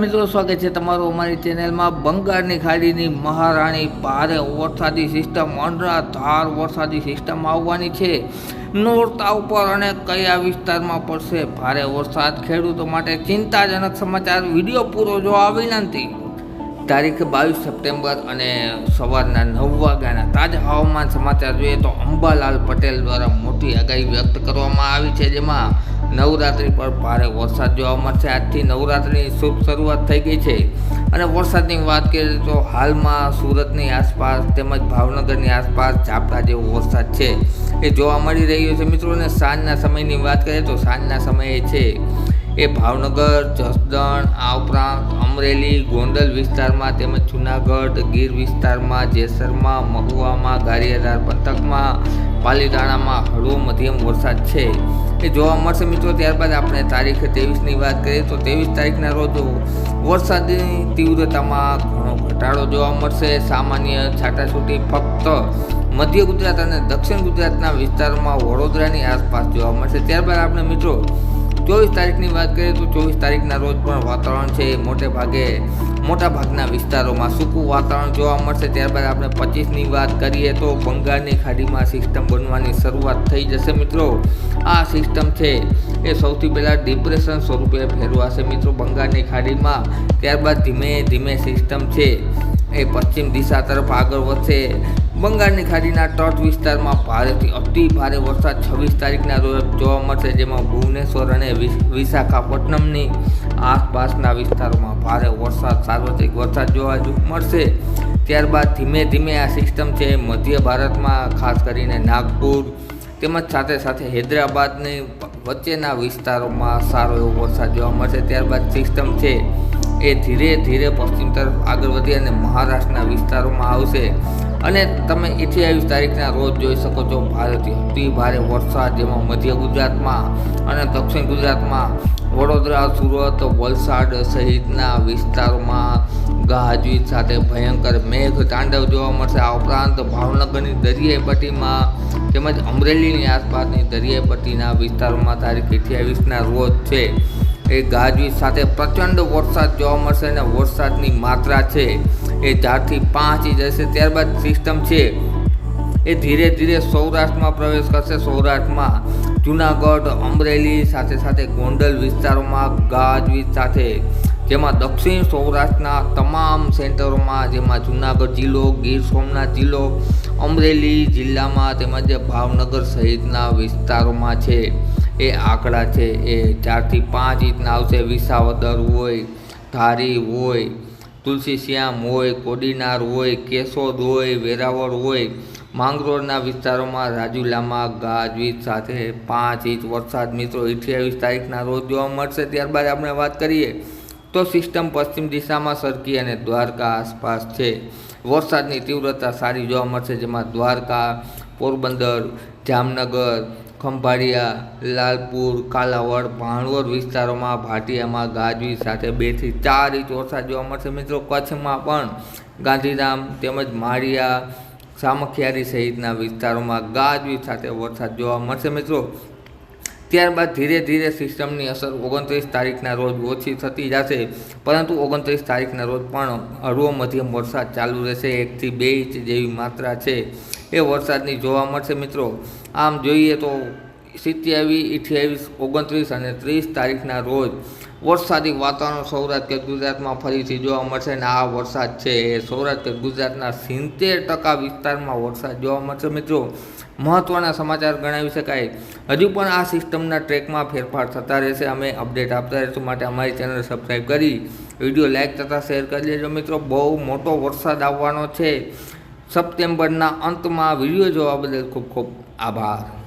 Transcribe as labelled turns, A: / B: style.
A: મિત્રો, સ્વાગત છે તમારું અમારી ચેનલમાં. બંગાળની ખાડીની મહારાણી ભારે વરસાદી સિસ્ટમ, અનરાધાર વરસાદી સિસ્ટમ આવવાની છે. નોરતા ઉપર અને કયા વિસ્તારમાં પડશે ભારે વરસાદ? ખેડૂતો માટે ચિંતાજનક સમાચાર. વીડિયો પૂરો જોવા વિનંતી. તારીખ બાવીસ સપ્ટેમ્બર અને સવારના નવ વાગ્યાના તાજા હવામાન સમાચાર જોઈએ તો અંબાલાલ પટેલ દ્વારા મોટી આગાહી વ્યક્ત કરવામાં આવી છે, જેમાં નવરાત્રિ પર ભારે વરસાદ જોવા મળશે. આજથી નવરાત્રિની શુભ શરૂઆત થઈ ગઈ છે. અને વરસાદની વાત કરીએ તો હાલમાં સુરતની આસપાસ તેમજ ભાવનગરની આસપાસ ઝાપટા જેવો વરસાદ છે. એ જોવા મળી રહ્યો છે. મિત્રોને સાંજના સમયની વાત કરીએ તો સાંજના સમયે છે એ ભાવનગર, જસદણ, આ ઉપરાંત અમરેલી, ગોંડલ વિસ્તારમાં તેમજ જુનાગઢ, ગીર વિસ્તારમાં, જેસરમાં, મહુવામાં, ગારિયાધાર પંથકમાં, પાલીતાણામાં હળવો મધ્યમ વરસાદ છે. એ જોવા મળશે મિત્રો, ત્યારબાદ આપણે તારીખ ત્રેવીસની વાત કરીએ તો ત્રેવીસ તારીખના રોજ વરસાદની તીવ્રતામાં ઘણો ઘટાડો જોવા મળશે. સામાન્ય છાટાછૂટી ફક્ત મધ્ય ગુજરાત અને દક્ષિણ ગુજરાતના વિસ્તારોમાં વડોદરાની આસપાસ જોવા મળશે. ત્યારબાદ આપણે મિત્રો ચોવીસ તારીખની વાત કરીએ તો ચોવીસ તારીખના રોજ પણ વાતાવરણ છે મોટે ભાગે, મોટા ભાગના વિસ્તારોમાં સૂકું વાતાવરણ જોવા મળશે. ત્યારબાદ આપણે પચીસની વાત કરીએ તો બંગાળની ખાડીમાં સિસ્ટમ બનવાની શરૂઆત થઈ જશે મિત્રો. આ સિસ્ટમ છે એ સૌથી પહેલાં ડિપ્રેશન સ્વરૂપે ફેરવાશે મિત્રો બંગાળની ખાડીમાં. ત્યારબાદ ધીમે ધીમે સિસ્ટમ છે એ પશ્ચિમ દિશા તરફ આગળ વધશે. બંગાળની ખાડીના તટ વિસ્તારમાં ભારેથી અતિ ભારે વરસાદ છવ્વીસ તારીખના રોજ જોવા મળશે, જેમાં ભુવનેશ્વર અને વિશાખાપટ્ટનમની આસપાસના વિસ્તારોમાં ભારે વરસાદ, સાર્વત્રિક વરસાદ જોવા મળશે. ત્યારબાદ ધીમે ધીમે આ સિસ્ટમ છે મધ્ય ભારતમાં, ખાસ કરીને નાગપુર તેમજ સાથે સાથે હૈદરાબાદની વચ્ચેના વિસ્તારોમાં સારો એવો વરસાદ જોવા મળશે. ત્યારબાદ સિસ્ટમ છે એ ધીરે ધીરે પશ્ચિમ તરફ આગળ વધી અને મહારાષ્ટ્રના વિસ્તારોમાં આવશે. અને તમે અઠ્યાવીસ તારીખના રોજ જોઈ શકો છો ભારતીય અતિ ભારે વરસાદ જેમાં મધ્ય ગુજરાતમાં અને દક્ષિણ ગુજરાતમાં. વડોદરા, સુરત, વલસાડ સહિતના વિસ્તારોમાં ગાજવીજ સાથે ભયંકર મેઘ તાંડવ જોવા મળશે. આ ઉપરાંત ભાવનગરની દરિયાઈ પટ્ટીમાં તેમજ અમરેલીની આસપાસની દરિયાઈ પટ્ટીના વિસ્તારોમાં તારીખ અઠ્યાવીસના રોજ છે. એ ગાજવીજ સાથે પ્રચંડ વરસાદ જોવા મળશે અને વરસાદની માત્રા છે. એ ચારથી પાંચ ઇંચ હશે ત્યારબાદ સિસ્ટમ છે. એ ધીરે ધીરે સૌરાષ્ટ્રમાં પ્રવેશ કરશે. સૌરાષ્ટ્રમાં જુનાગઢ, અમરેલી સાથે સાથે ગોંડલ વિસ્તારોમાં ગાજવીજ સાથે. જેમાં દક્ષિણ સૌરાષ્ટ્રના તમામ સેન્ટરોમાં જેમાં જુનાગઢ જિલ્લો, ગીર સોમનાથ જિલ્લો, અમરેલી જિલ્લામાં તેમજ ભાવનગર સહિતના વિસ્તારોમાં છે. એ આંકડા છે. એ ચારથી પાંચ ઇંચના આવશે. વિસાવદર હોય, ધારી હોય તુલસી શ્યામ હોય, કોડીનાર હોય કેશોદ હોય વેરાવળ હોય, માંગરોળના વિસ્તારોમાં રાજુલામાં ગાજવીજ સાથે પાંચ ઇંચ વરસાદ મિત્રો અઠ્યાવીસ તારીખના રોજ જોવા મળશે. ત્યારબાદ આપણે વાત કરીએ તો સિસ્ટમ પશ્ચિમ દિશામાં સરકી અને દ્વારકા આસપાસ છે. વરસાદની તીવ્રતા સારી જોવા મળશે, જેમાં દ્વારકા, પોરબંદર, જામનગર ખંભાળિયા, લાલપુર, કાલાવડ, ભાણવડ વિસ્તારોમાં ભાટિયામાં ગાજવીજ સાથે બેથી ચાર ઇંચ વરસાદ જોવા મળશે. મિત્રો, કચ્છમાં પણ ગાંધીધામ તેમજ માળિયા, સામખિયારી સહિતના વિસ્તારોમાં ગાજવીજ સાથે વરસાદ જોવા મળશે. મિત્રો ત્યારબાદ ધીરે ધીરે સિસ્ટમની અસર ઓગણત્રીસ તારીખના રોજ ઓછી થતી જશે, પરંતુ ઓગણત્રીસ તારીખના રોજ પણ હળવો મધ્યમ વરસાદ ચાલુ રહેશે. એકથી બે ઇંચ જેવી માત્રા છે. એ વરસાદની જોવા મળશે મિત્રો. આમ જોઈએ તો સિત્યાવીસ, અઠ્યાવીસ, ઓગણત્રીસ અને ત્રીસ તારીખના રોજ વરસાદી વાતાવરણ સૌરાષ્ટ્ર કે ગુજરાતમાં ફરીથી જોવા મળશે અને આ વરસાદ છે. એ સૌરાષ્ટ્ર કે ગુજરાતના સિત્તેર ટકા વિસ્તારમાં વરસાદ જોવા મળશે મિત્રો. મહત્ત્વના સમાચાર ગણાવી શકાય. હજુ પણ આ સિસ્ટમના ટ્રેકમાં ફેરફાર થતા રહેશે. અમે અપડેટ આપતા રહીશું. માટે અમારી ચેનલ સબસ્ક્રાઈબ કરી વીડિયો લાઇક તથા શેર કરી દેજો. મિત્રો, બહુ મોટો વરસાદ આવવાનો છે. સપ્ટેમ્બરના અંતમાં વીડિયો જોવા બદલ ખૂબ ખૂબ આભાર.